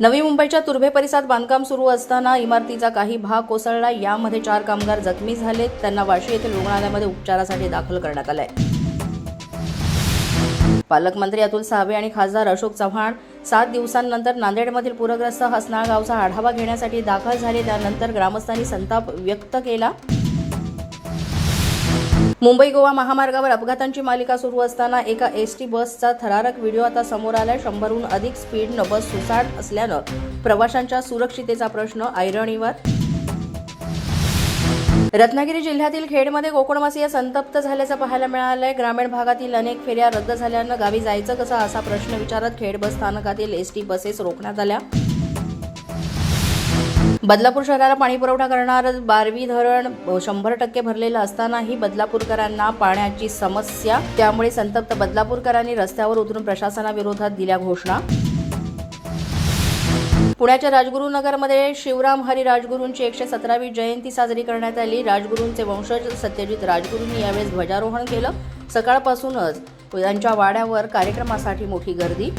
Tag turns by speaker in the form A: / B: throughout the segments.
A: नवी मुंबईच्या तुर्भे परिसरात बांधकाम सुरू असताना इमारतीचा काही भाग कोसळला. यामध्ये चार कामगार जखमी झालेत. त्यांना वाशी येथील रुग्णालयामध्ये उपचारासाठी दाखल करण्यात आलंय. पालकमंत्री अतुल सावे आणि खासदार अशोक चव्हाण सात दिवसांनंतर नांदेडमधील पूरग्रस्त हसनाळ गावचा आढावा घेण्यासाठी दाखल झाले. त्यानंतर ग्रामस्थांनी संताप व्यक्त केला. मुंबई गोवा महामार्गावर अपघातांची मालिका सुरू असताना एका एस टी बसचा थरारक व्हिडिओ आता समोर आलाय. शंभरहून अधिक स्पीडनं बस सुसाट असल्यानं प्रवाशांच्या सुरक्षितेचा प्रश्न ऐरणीवर. रत्नागिरी जिल्ह्यातील खेडमध्ये कोकणवासीय संतप्त झाल्याचं पाहायला मिळालंय. ग्रामीण भागातील अनेक फेऱ्या रद्द झाल्यानं गावी जायचं कसं असा प्रश्न विचारत खेड बस स्थानकातील एस टी बसेस रोखण्यात आल्या. बदलापूर शहराला पाणी पुरवठा करणार बारवी धरण शंभर टक्के भरलेलं असतानाही बदलापूरकरांना पाण्याची समस्या त्यामुळे संतप्त बदलापूरकरांनी रस्त्यावर उतरून प्रशासनाविरोधात दिल्या घोषणा. पुण्याच्या राजगुरुनगरमध्ये शिवराम हरी राजगुरूंची एकशे सतरावी जयंती साजरी करण्यात आली. राजगुरूंचे वंशज सत्यजित राजगुरूंनी यावेळेस ध्वजारोहण केलं. सकाळपासूनच त्यांच्या वाड्यावर कार्यक्रमासाठी मोठी गर्दी.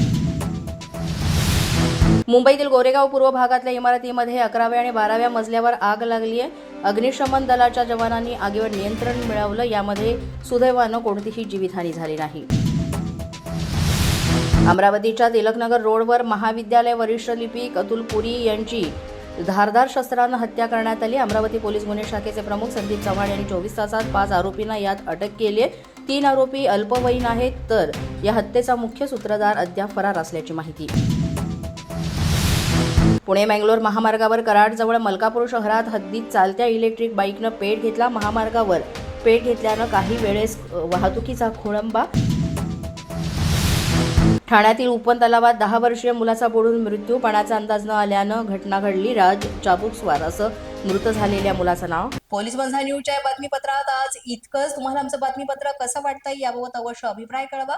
A: मुंबईतील गोरेगाव पूर्व भागातल्या इमारतीमध्ये अकराव्या आणि बाराव्या मजल्यावर आग लागली आहे. अग्निशमन दलाच्या जवानांनी आगीवर नियंत्रण मिळवलं. यामध्ये सुदैवानं कोणतीही जीवितहानी झाली नाही. अमरावतीच्या तिलकनगर रोडवर महाविद्यालय वरिष्ठ लिपिक अतुल पुरी यांची धारदार शस्त्रानं हत्या करण्यात आली. अमरावती पोलीस गुन्हे शाखेचे प्रमुख संदीप चव्हाण यांनी चोवीस तासात पाच आरोपींना यात अटक केली आहे. तीन आरोपी अल्पवयीन आहेत. तर या हत्येचा मुख्य सूत्रधार अद्याप फरार असल्याची माहिती. पुणे मँगलोर महामार्गावर कराडजवळ मलकापूर शहरात हद्दीत चालत्या इलेक्ट्रिक बाईकनं पेट घेतला महामार्गावर. पेट घेतल्यानं काही वेळेस वाहतुकीचा खोळंबा. ठाण्यातील उपन तलावात दहा वर्षीय मुलाचा बुडून मृत्यू पाण्याचा अंदाज न आल्यानं घटना घडली. राज चाबुकस्वार असं मृत झालेल्या मुलाचं नाव. पोलीस बंधा न्यूजच्या बातमीपत्रात. आज इतकंच. तुम्हाला आमचं बातमीपत्र कसं वाटतंय याबाबत अवश्य अभिप्राय कळवा.